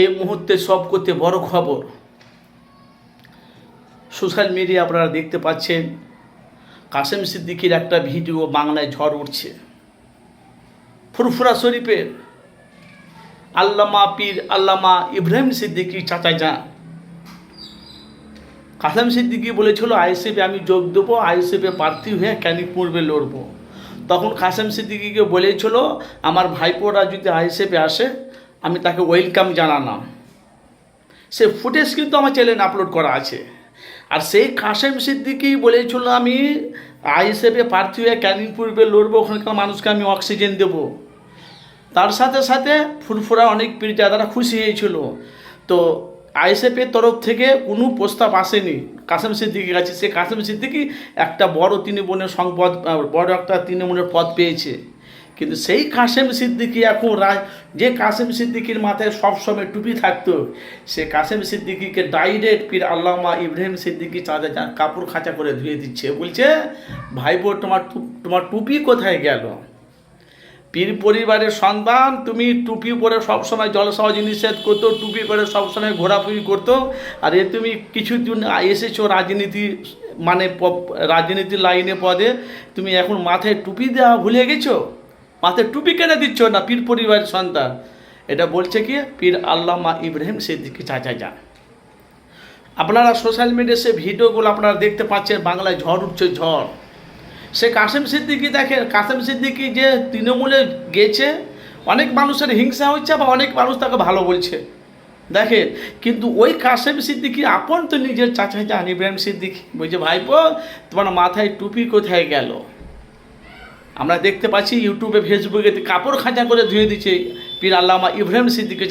এই মুহূর্তে সব করতে বড় খবর। সোশ্যাল মিডিয়া আপনারা দেখতে পাচ্ছেন, কাসেম সিদ্দিকির একটা ভিডিও বাংলায় ঝড় উঠছে। ফুরফুরা শরীফের আল্লামা পীর আল্লামা ইব্রাহিম সিদ্দিকি চাচা যান কাসেম সিদ্দিকি বলেছিল, আইএসএফে আমি যোগ দেবো, আইএসএফে প্রার্থী হয়ে ক্যানিক পূর্বে লড়বো। তখন কাসেম সিদ্দিকিকে বলেছিল, আমার ভাইপোরা যদি আইএসএফে আসে আমি তাকে ওয়েলকাম জানালাম। সে ফুটেজ কিন্তু আমার চ্যানেলে আপলোড করা আছে। আর সেই কাসেম সিদ্দিকি বলেছিল আমি, আইএসএফে প্রার্থী হয়ে ক্যানিং পূর্বে লড়বো, ওখানকার মানুষকে আমি অক্সিজেন দেবো। তার সাথে সাথে ফুরফুরা অনেক তারা খুশি হয়েছিল। তো আইএসএফের তরফ থেকে কোনো প্রস্তাব আসেনি কাসেম সিদ্দিকির কাছে। সে কাসেম সিদ্দিকি একটা বড় তৃণমূলের সংপদ বড় একটা তৃণমূলের পদ পেয়েছে। কিন্তু সেই কাসেম সিদ্দিকি এখন রাজ যে কাসেম সিদ্দিকির মাথায় সবসময় টুপি থাকতো, সে কাসেম সিদ্দিকিকে ডাইরেক্ট পীর আল্লামা ইব্রাহিম সিদ্দিকি চাঁদা কাপড় খাঁচা করে ধুয়ে দিচ্ছে। বলছে ভাইপো তোমার তোমার টুপি কোথায় গেল? পীর পরিবারের সন্তান, তুমি টুপি পরে সবসময় জলসহজ নিষেধ করতো, টুপি পরে সবসময় ঘোরাফুরি করতো। আর এ তুমি কিছুদিন এসেছ রাজনীতি মানে রাজনীতির লাইনে পদে, তুমি এখন মাথায় টুপি দেওয়া ভুলে গেছো? মাথায় টুপি কেন দিচ্ছ না পীর পরিবারের সন্তান? এটা বলছে কি? পীর আল্লামা ইব্রাহিম সিদ্দিকি চাচা যান আপনারা সোশ্যাল মিডিয়ায় সে ভিডিওগুলো আপনারা দেখতে পাচ্ছেন, বাংলায় ঝড় উঠছে ঝড়। সে কাসেম সিদ্দিকি দেখেন, কাসেম সিদ্দিকি যে তৃণমূলে গেছে, অনেক মানুষের হিংসা হচ্ছে বা অনেক মানুষ তাকে ভালো বলছে। দেখেন, কিন্তু ওই কাসেম সিদ্দিকি আপন তো নিজের চাচা যান ইব্রাহিম সিদ্দিকি। বলছে, ভাইপো, তোমার মাথায় টুপি কোথায় গেল? আমরা দেখতে পাচ্ছি ইউটিউবে ফেসবুকে কাপড় খাঁচা করে ধুয়ে দিচ্ছে পীর আল্লামা ইব্রাহিম সিদ্দিকি